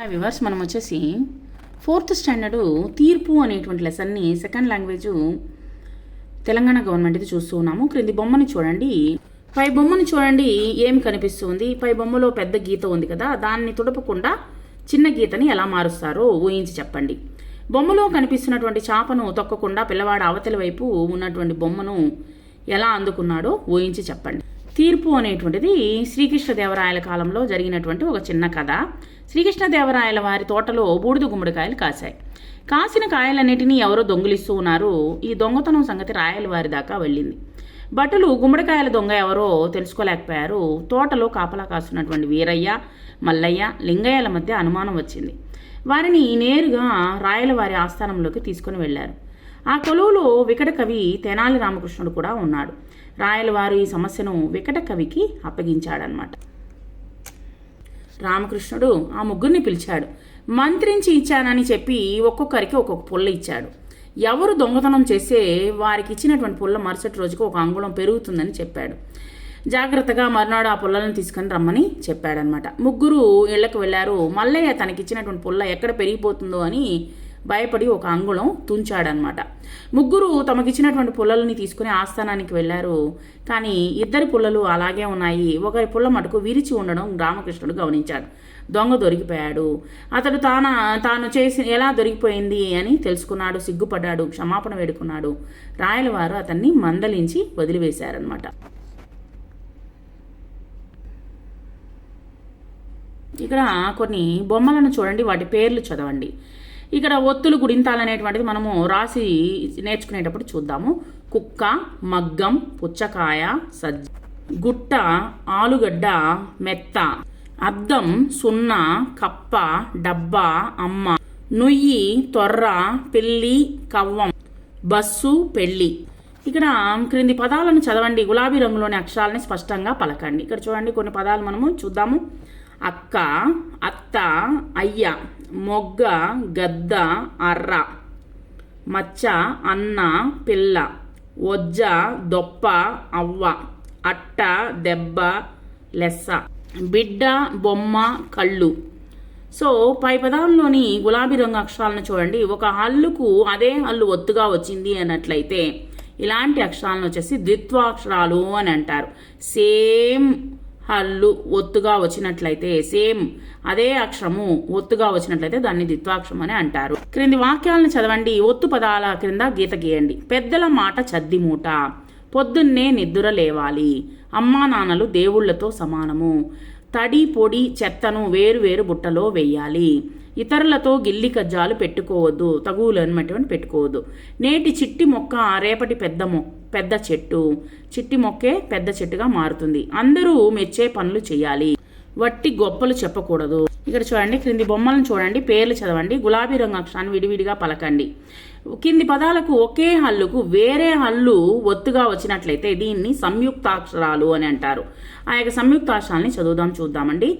Hi viewers మనం వచ్చేసి fourth standard తీర్పు అనేటువంటి లెసన్ని సెకండ్ లాంగ్వేజ్ తెలంగాణ గవర్నమెంట్ ఇది చూస్తూ ఉన్నాము. క్రింది బొమ్మని చూడండి. పై బొమ్మని చూడండి. ఏం కనిపిస్తుంది? పై బొమ్మలో పెద్ద గీత ఉంది కదా దాన్ని తుడపకుండా చిన్న గీతని ఎలా మారుస్తారో ఊహించి చెప్పండి. బొమ్మలో కనిపిస్తున్నటువంటి చాపను తొక్కకుండా పిల్లవాడు అవతలి వైపు ఉన్నటువంటి బొమ్మను ఎలా అందుకున్నాడో ఊహించి చెప్పండి. తీర్పు అనేటువంటిది శ్రీకృష్ణదేవరాయల కాలంలో జరిగినటువంటి ఒక చిన్న కథ. శ్రీకృష్ణదేవరాయల వారి తోటలో బూడిద గుమ్మడికాయలు కాశాయి. కాసిన కాయలన్నిటినీ ఎవరో దొంగిలిస్తూ ఉన్నారు. ఈ దొంగతనం సంగతి రాయల వారి దాకా వెళ్ళింది. భటులు గుమ్మడికాయల దొంగ ఎవరో తెలుసుకోలేకపోయారు. తోటలో కాపలా కాస్తున్నటువంటి వీరయ్య మల్లయ్య లింగయ్యల మధ్య అనుమానం వచ్చింది. వారిని నేరుగా రాయల వారి ఆస్థానంలోకి తీసుకుని వెళ్ళారు. ఆ కొలువులో వికట కవి తెనాలి రామకృష్ణుడు కూడా ఉన్నాడు. రాయలవారు ఈ సమస్యను వికట కవికి అప్పగించాడనమాట రామకృష్ణుడు ఆ ముగ్గురిని పిలిచాడు. మంత్రించి ఇచ్చానని చెప్పి ఒక్కొక్కరికి ఒక్కొక్క పుల్ల ఇచ్చాడు. ఎవరు దొంగతనం చేస్తే వారికి ఇచ్చినటువంటి పుల్ల మరుసటి రోజుకు ఒక అంగుళం పెరుగుతుందని చెప్పాడు. జాగ్రత్తగా మర్నాడు ఆ పుల్లలను తీసుకొని రమ్మని చెప్పాడనమాట ముగ్గురు ఇళ్ళకు వెళ్ళారు. మల్లయ్య తనకిచ్చినటువంటి పుల్ల ఎక్కడ పెరిగిపోతుందో అని భయపడి ఒక అంగుళం తుంచాడనమాట. ముగ్గురు తమకిచ్చినటువంటి పుల్లలని తీసుకుని ఆస్థానానికి వెళ్ళారు. కానీ ఇద్దరి పుల్లలు అలాగే ఉన్నాయి. ఒకరి పుల్ల మటుకు విరిచి ఉండడం రామకృష్ణుడు గమనించాడు. దొంగ దొరికిపోయాడు. అతడు తాన తాను చేసి ఎలా దొరికిపోయింది అని తెలుసుకున్నాడు సిగ్గుపడ్డాడు క్షమాపణ వేడుకున్నాడు. రాయలవారు అతన్ని మందలించి వదిలివేశారనమాట. ఇక్కడ కొన్ని బొమ్మలను చూడండి వాటి పేర్లు చదవండి. ఇక్కడ ఒత్తులు గుడింతాలనేటువంటిది మనము రాసి నేర్చుకునేటప్పుడు చూద్దాము. కుక్క మగ్గం పుచ్చకాయ సజ్జ గుట్ట ఆలుగడ్డ మెత్త అద్దం సున్నా కప్ప డబ్బా అమ్మ నుయ్యి తొర్ర పెళ్ళి కవ్వం బస్సు పెళ్ళి ఇక్కడ క్రింది పదాలను చదవండి. గులాబీ రంగులోని అక్షరాలని స్పష్టంగా పలకండి. ఇక్కడ చూడండి కొన్ని పదాలు మనము చూద్దాము. అక్క అత్త అయ్య మొగ్గ గద్ద అర్ర మచ్చ అన్న పిల్ల ఒజ్జ దొప్ప అవ్వ అట్ట దెబ్బ లెస్స బిడ్డ బొమ్మ కళ్ళు. సో పై పదాల్లోని గులాబీ రంగు అక్షరాలను చూడండి. ఒక హల్లుకు అదే హల్లు ఒత్తుగా వచ్చింది అన్నట్లయితే ఇలాంటి అక్షరాలను వచ్చేసి ద్విత్వాక్షరాలు అని అంటారు. సేమ్ హల్లు ఒత్తుగా వచ్చినట్లయితే సేమ్ అదే అక్షరము ఒత్తుగా వచ్చినట్లయితే దాన్ని ద్విత్వాక్షరం అని అంటారు. క్రింది వాక్యాలను చదవండి. ఒత్తు పదాల క్రింద గీత గీయండి. పెద్దల మాట చద్ది మూట. పొద్దున్నే నిద్ర లేవాలి. అమ్మా నాన్నలు దేవుళ్ళతో సమానము. తడి పొడి చెత్తను వేరు వేరు బుట్టలో వేయాలి. ఇతరులతో గిల్లి కజ్జాలు పెట్టుకోవద్దు. తగువులు అనటువంటి పెట్టుకోవద్దు. నేటి చిట్టి మొక్క రేపటి పెద్ద మొ పెద్ద చెట్టు. చిట్టి మొక్కే పెద్ద చెట్టుగా మారుతుంది. అందరూ మెచ్చే పనులు చేయాలి. వట్టి గొప్పలు చెప్పకూడదు. ఇక్కడ చూడండి క్రింది బొమ్మలను చూడండి పేర్లు చదవండి గులాబీ రంగు అక్షరాన్ని విడివిడిగా పలకండి. కింది పదాలకు ఒకే హల్లుకు వేరే హల్లు ఒత్తుగా వచ్చినట్లయితే దీన్ని సంయుక్తాక్షరాలు అని అంటారు. ఆ యొక్క సంయుక్తాక్షరాలని చదువుదాం చూద్దామండి.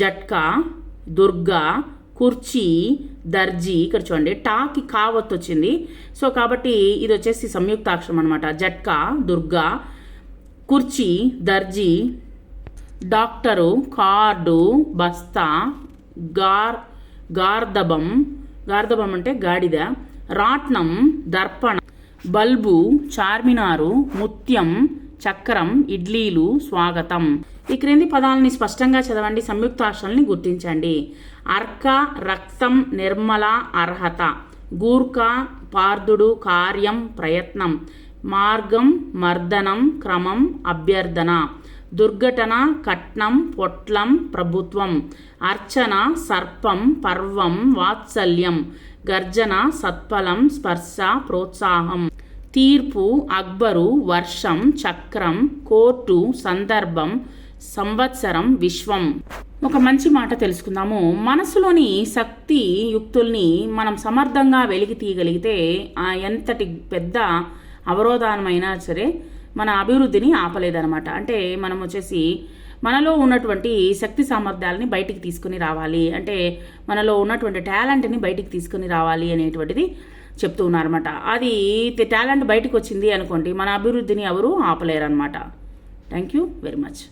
జట్కా దుర్గా కుర్చీ దర్జీ ఇక్కడ చూడండి టాకి కావత్ వచ్చింది. సో కాబట్టి ఇది వచ్చేసి సంయుక్తాక్షరం అనమాట జట్కా దుర్గా కుర్చీ దర్జీ డాక్టరు కార్డు బస్తా గార్ గార్దబం గార్దబం అంటే గాడిద రాట్నం దర్పణ బల్బు చార్మినారు ముత్యం చక్రం ఇడ్లీలు స్వాగతం. ఈ క్రింది పదాలని స్పష్టంగా చదవండి సంయుక్తాక్షరాలని గుర్తించండి. అర్క రక్తం నిర్మల అర్హత గూర్ఖ పార్దుడు కార్యం ప్రయత్నం మార్గం మర్దనం క్రమం అభ్యర్థన. దుర్ఘటన కట్నం పొట్లం ప్రభుత్వం. అర్చన సర్పం పర్వం వాత్సల్యం. గర్జన సత్ఫలం స్పర్శ ప్రోత్సాహం. తీర్పు అక్బరు వర్షం చక్రం కోర్టు సందర్భం సంవత్సరం విశ్వం. ఒక మంచి మాట తెలుసుకుందాము. మనసులోని శక్తి యుక్తుల్ని మనం సమర్థంగా వెలికి తీయగలిగితే ఎంతటి పెద్ద అవరోధానమైనా సరే మన అభివృద్ధిని ఆపలేదనమాట అంటే మనం వచ్చేసి మనలో ఉన్నటువంటి శక్తి సామర్థ్యాలని బయటికి తీసుకుని రావాలి. అంటే మనలో ఉన్నటువంటి టాలెంట్ని బయటికి తీసుకుని రావాలి అనేటువంటిది చెప్తూ ఉన్నారన్నమాట. అది టాలెంట్ బయటకు వచ్చింది అనుకోండి మన అభివృద్ధిని ఎవరు ఆపలేరన్నమాట. Thank you very much.